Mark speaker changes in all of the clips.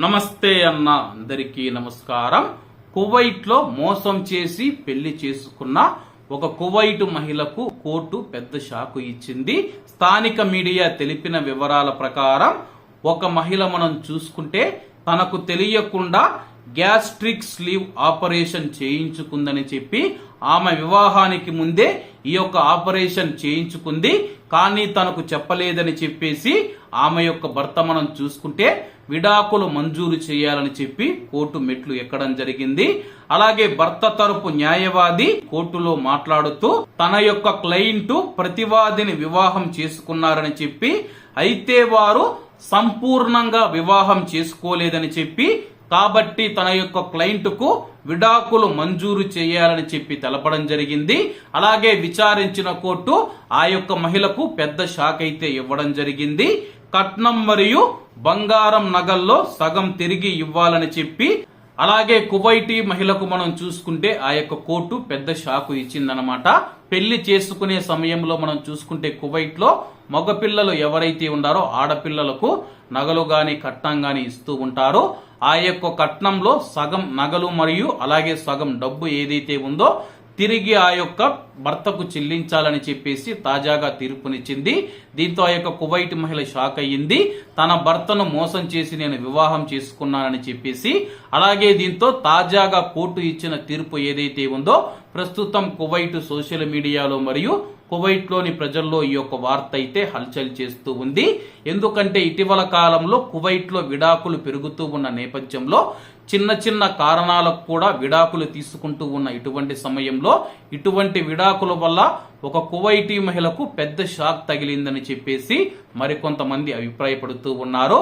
Speaker 1: నమస్తే అన్న అందరికీ నమస్కారం. కువైట్లో మోసం చేసి పెళ్ళి చేసుకున్న ఒక కువైట్ మహిళకు కోర్టు పెద్ద షాకు ఇచ్చింది. స్థానిక మీడియా తెలిపిన వివరాల ప్రకారం ఒక మహిళ మనం చూసుకుంటే తనకు తెలియకుండా గ్యాస్ట్రిక్ స్లీవ్ ఆపరేషన్ చేయించుకుందని చెప్పి ఆమె వివాహానికి ముందే ఈ యొక్క ఆపరేషన్ చేయించుకుంది. కానీ తనకు చెప్పలేదని చెప్పేసి ఆమె యొక్క భర్త మనం చూసుకుంటే విడాకులు మంజూరు చేయాలని చెప్పి కోర్టు మెట్లు ఎక్కడం జరిగింది. అలాగే భర్త తరపు న్యాయవాది కోర్టులో మాట్లాడుతూ తన యొక్క క్లయింట్ ప్రతివాదిని వివాహం చేసుకున్నారని చెప్పి అయితే వారు సంపూర్ణంగా వివాహం చేసుకోలేదని చెప్పి కాబట్టి తన యొక్క క్లయింట్కు విడాకులు మంజూరు చేయాలని చెప్పి తెలపడం జరిగింది. అలాగే విచారించిన కోర్టు ఆ యొక్క మహిళకు పెద్ద షాక్ అయితే ఇవ్వడం జరిగింది. కట్నం మరియు బంగారం నగల్లో సగం తిరిగి ఇవ్వాలని చెప్పి అలాగే కువైటీ మహిళకు మనం చూసుకుంటే ఆ యొక్క కోర్టు పెద్ద షాకు ఇచ్చిందనమాట పెళ్ళి చేసుకునే సమయంలో మనం చూసుకుంటే కువైట్లో మగపిల్లలు ఎవరైతే ఉన్నారో ఆడపిల్లలకు నగలు గాని కట్నం గాని ఇస్తూ ఉంటారో. ఆ యొక్క కట్నంలో సగం నగలు మరియు అలాగే సగం డబ్బు ఏదైతే ఉందో తిరిగి ఆ యొక్క భర్తకు చెల్లించాలని చెప్పేసి తాజాగా తీర్పునిచ్చింది. దీంతో ఆ యొక్క కువైట్ మహిళ షాక్ అయ్యింది. తన భర్తను మోసం చేసి నేను వివాహం చేసుకున్నానని చెప్పేసి అలాగే దీంతో తాజాగా కోర్టు ఇచ్చిన తీర్పు ఏదైతే ఉందో ప్రస్తుతం కువైట్ సోషల్ మీడియాలో మరియు కువైట్లోని ప్రజల్లో ఈ యొక్క వార్త అయితే హల్చల్ చేస్తూ ఉంది. ఎందుకంటే ఇటీవల కాలంలో కువైట్లో విడాకులు పెరుగుతూ ఉన్న నేపథ్యంలో చిన్న చిన్న కారణాలకు కూడా విడాకులు తీసుకుంటూ ఉన్న ఇటువంటి సమయంలో ఇటువంటి విడాకుల వల్ల ఒక కువైటీ మహిళకు పెద్ద షాక్ తగిలిందని చెప్పేసి మరికొంతమంది అభిప్రాయపడుతూ ఉన్నారు.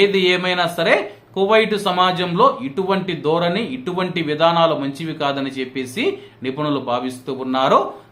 Speaker 1: ఏది ఏమైనా సరే కువైట్ సమాజంలో ఇటువంటి ధోరణి ఇటువంటి విధానాలు మంచివి కాదని చెప్పేసి నిపుణులు భావిస్తూ ఉన్నారు.